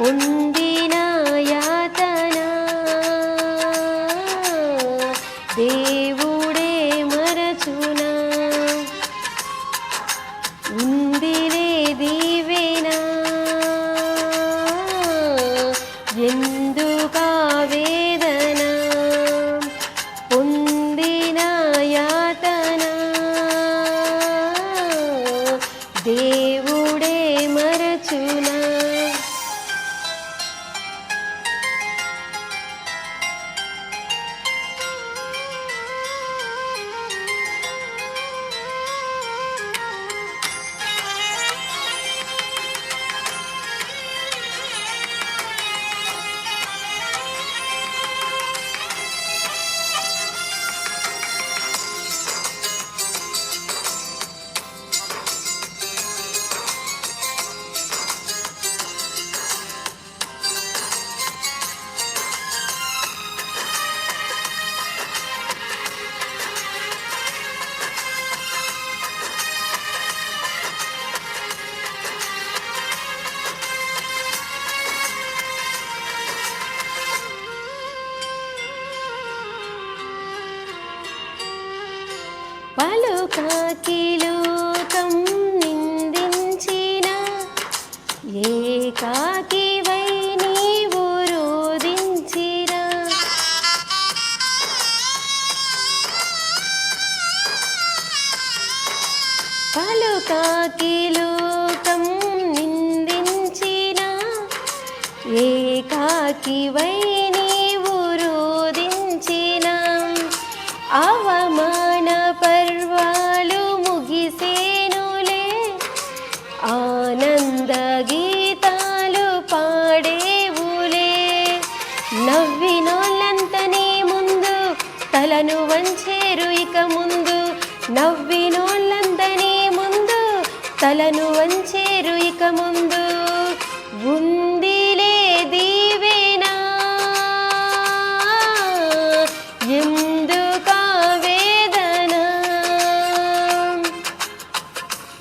పొందిన యాతన. దేవుడే మరచునా. ఉందినే దీవెన. ఎందుకా వేదన. పొందిన యాతన. దేవు పలుకాకిలోకం నిందించిన ఏకాకి వై నీవు రోధించిన. పలుకాకి లోకం నిందించిన ఏకాకి వై నీవు రోధించిన. అవమాన పర్వాలు ముగిసేనులే. ఆనంద గీతాలు పాడేవులే. నవ్వినోళ్ళంతనే ముందు తలను వంచేరు ఇక ముందు. నవ్వినోళ్ళంతనే ముందు తలను వంచేరు ఇక ముందు.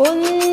పొందిన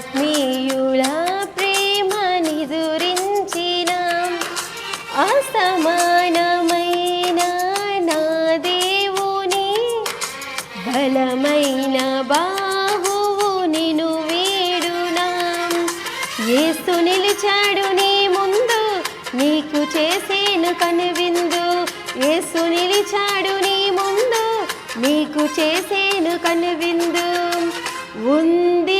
ఆత్మీయుల ప్రేమ నిదురించిన అసమానమైన నా దేవుని బలమైన బాహువు నిను వీడునా ఏసు నిలిచాడు నీ ముందు నీకు చేసేను కనువిందు. ఏసు నిలిచాడు నీ ముందు నీకు చేసేను కనువిందు. ఉంది